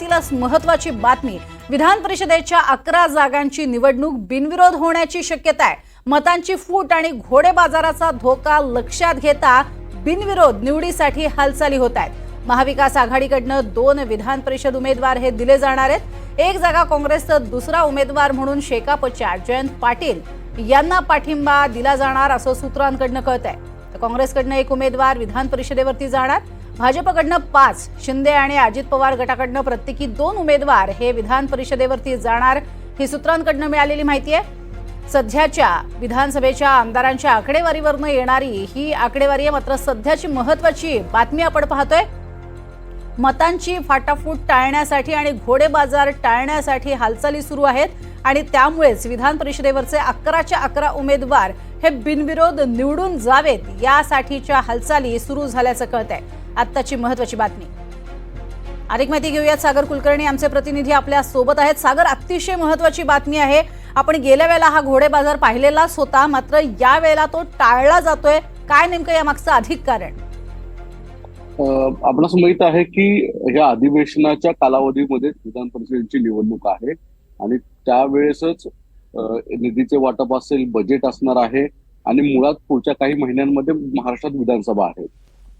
तिलाच महत्वाची बातमी. विधान परिषदेच्या अकरा जागांची निवडणूक बिनविरोध होण्याची शक्यता आहे. मतांची फूट आणि घोडे बाजाराचा धोका लक्षात घेता बिनविरोध निवडीसाठी हालचाली होत आहेत. महाविकास आघाडीकडनं दोन विधान परिषद उमेदवार हे दिले जाणार आहेत. एक जागा काँग्रेस तर दुसरा उमेदवार म्हणून शेकापच्या जयंत पाटील यांना पाठिंबा दिला जाणार असं सूत्रांकडनं कळत आहे तर काँग्रेसकडनं एक उमेदवार विधान परिषदेवरती जाणार. भाजपकडनं पाच शिंदे आणि अजित पवार गटाकडनं प्रत्येकी दोन उमेदवार हे विधान परिषदेवरती जाणार ही सूत्रांकडनं मिळालेली माहिती आहे. सध्याच्या विधानसभेच्या आमदारांच्या आकडेवारीवरनं येणारी ही आकडेवारी आहे. मात्र सध्याची महत्वाची बातमी आपण पाहतोय. मतांची फाटाफूट टाळण्यासाठी आणि घोडे बाजार टाळण्यासाठी हालचाली सुरू आहेत आणि त्यामुळेच विधान परिषदेवरचे अकराच्या अकरा उमेदवार हे बिनविरोध निवडून जावेत यासाठीच्या हालचाली सुरू झाल्याचं कळत आहे आत्ताची महत्वाची बातमी. अधिक माहिती घेऊयात सागर कुलकर्णी. आमचे प्रतिनिधी आपल्यासोबत आहेत. सागर अतिशय महत्वाची बातमी आहे. आपण गेल्या वेळेला हा घोडे बाजार पाहिलेलाच होता. मात्र या वेळेला तो टाळला जातोय. काय नेमकं यामागचं अधिक कारण? अं, आपणास माहीत आहे की ह्या अधिवेशनाच्या कालावधीमध्ये विधान परिषदेची निवडणूक आहे आणि त्यावेळेसच निधीचे वाटप असेल बजेट असणार आहे आणि मुळात पुढच्या काही महिन्यांमध्ये महाराष्ट्रात विधानसभा आहे.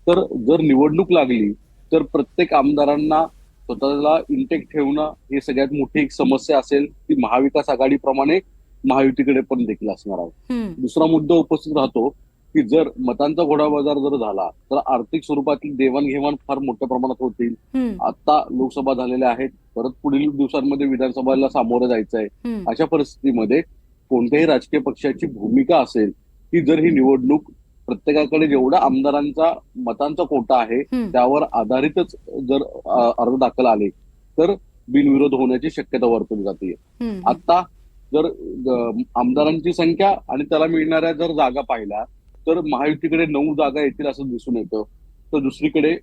तर जर निवडणूक लागली तर प्रत्येक आमदारांना स्वतःला इंटेक ठेवणं ही सगळ्यात मोठी एक समस्या असेल. ती महाविकास आघाडीप्रमाणे महायुतीकडे पण देखील असणार आहे. दुसरा मुद्दा उपस्थित राहतो की जर मतांचा घोडा बाजार जर झाला तर आर्थिक स्वरूपातील देवाणघेवाण फार मोठ्या प्रमाणात होतील. आता लोकसभा झालेल्या आहेत. परत पुढील दिवसांमध्ये विधानसभेला सामोरं जायचं आहे. अशा परिस्थितीमध्ये कोणत्याही राजकीय पक्षाची भूमिका असेल की जर ही निवडणूक प्रत्येकाकडे जेवढा आमदारांचा मतांचा कोटा आहे. त्यावर आधारितच जर अर्ज दाखल आले तर बिनविरोध होण्याची शक्यता वर्तवली जाते आता जर आमदारांची संख्या आणि त्याला मिळणाऱ्या जर जागा पाहिल्या तर महायुतीकडे नऊ जागा येतील असं दिसून येतं. तर दुसरीकडे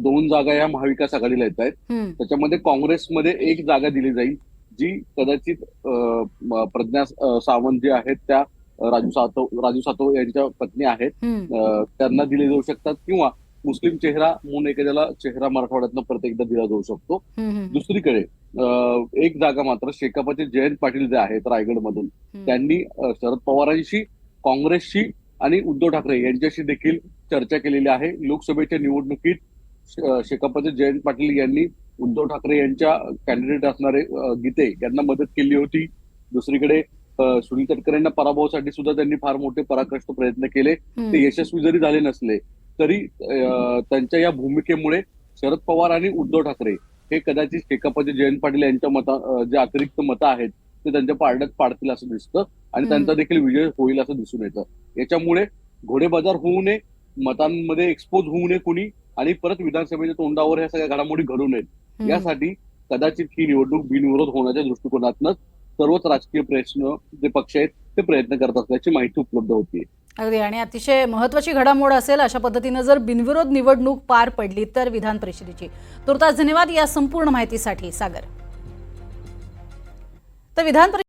दोन जागा या महाविकास आघाडीला येत आहेत. त्याच्यामध्ये काँग्रेसमध्ये एक जागा दिली जाईल जी कदाचित प्रज्ञा सावंत जे आहेत त्या राजू सातव राजू सातव यांच्या पत्नी आहेत. त्यांना दिले जाऊ शकतात किंवा मुस्लिम चेहरा म्हणून एखाद्याला चेहरा मराठवाड्यातनं परत एकदा दिला जाऊ शकतो. दुसरीकडे एक जागा मात्र शेकापचे जयंत पाटील जे आहेत रायगडमधून. त्यांनी शरद पवारांशी काँग्रेसशी आणि उद्धव ठाकरे यांच्याशी देखील चर्चा केलेली आहे. लोकसभेच्या निवडणुकीत शेकापचे जयंत पाटील यांनी उद्धव ठाकरे यांच्या कॅन्डिडेट असणारे गीते यांना मदत केली होती. दुसरीकडे सुनील तटकरेंना पराभवासाठी सुद्धा त्यांनी फार मोठे पराकाष्ट प्रयत्न केले. ते यशस्वी जरी झाले नसले तरी त्यांच्या या भूमिकेमुळे शरद पवार आणि उद्धव ठाकरे हे कदाचित शेकापचे जयंत पाटील यांच्या मता जे अतिरिक्त मतं आहेत ते त्यांच्या पारड्यात पाडतील असं दिसतं आणि. त्यांचा देखील विजय होईल असं दिसून येतं याच्यामुळे घोडेबाजार होऊ नये मतांमध्ये एक्सपोज होऊ नये कुणी आणि परत विधानसभेच्या तोंडावर ह्या सगळ्या घडामोडी घडू नयेत. यासाठी कदाचित ही निवडणूक बिनविरोध होण्याच्या दृष्टिकोनातनं सर्वच राजकीय प्रश्न जे पक्ष आहेत ते प्रयत्न करत असल्याची माहिती उपलब्ध होती. अगदी. आणि अतिशय महत्वाची घडामोड असेल अशा पद्धतीनं जर बिनविरोध निवडणूक पार पडली तर विधान परिषदेची. तुर्तास धन्यवाद या संपूर्ण माहितीसाठी सागर. तर विधान